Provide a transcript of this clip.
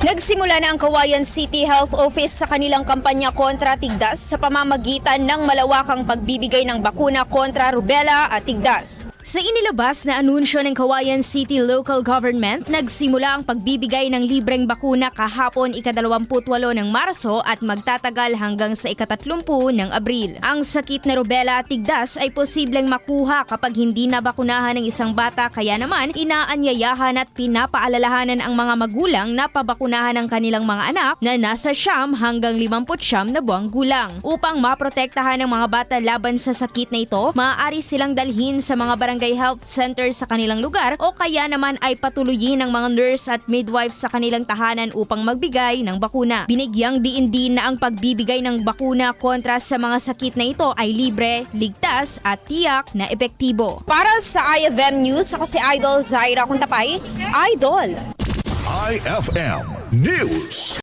Nagsimula na ang Kawayan City Health Office sa kanilang kampanya kontra tigdas sa pamamagitan ng malawakang pagbibigay ng bakuna kontra rubella at tigdas. Sa inilabas na anunsyo ng Kawayan City Local Government, nagsimula ang pagbibigay ng libreng bakuna kahapon ikadalawamputwalo ng Marso at magtatagal hanggang sa ikatatlumpu ng Abril. Ang sakit na rubella at tigdas ay posibleng makuha kapag hindi nabakunahan ng isang bata kaya naman inaanyayahan at pinapaalalahanan ang mga magulang na pabakunahan ang kanilang mga anak na nasa siyam hanggang 59 na buwang gulang. Upang maprotektahan ang mga bata laban sa sakit na ito, maaari silang dalhin sa mga barangay health center sa kanilang lugar o kaya naman ay patuloyin ng mga nurse at midwife sa kanilang tahanan upang magbigay ng bakuna. Binigyang diin na ang pagbibigay ng bakuna kontra sa mga sakit na ito ay libre, ligtas at tiyak na epektibo. Para sa IFM News, ako si Idol Zaira Kuntapay. Idol! IFM News.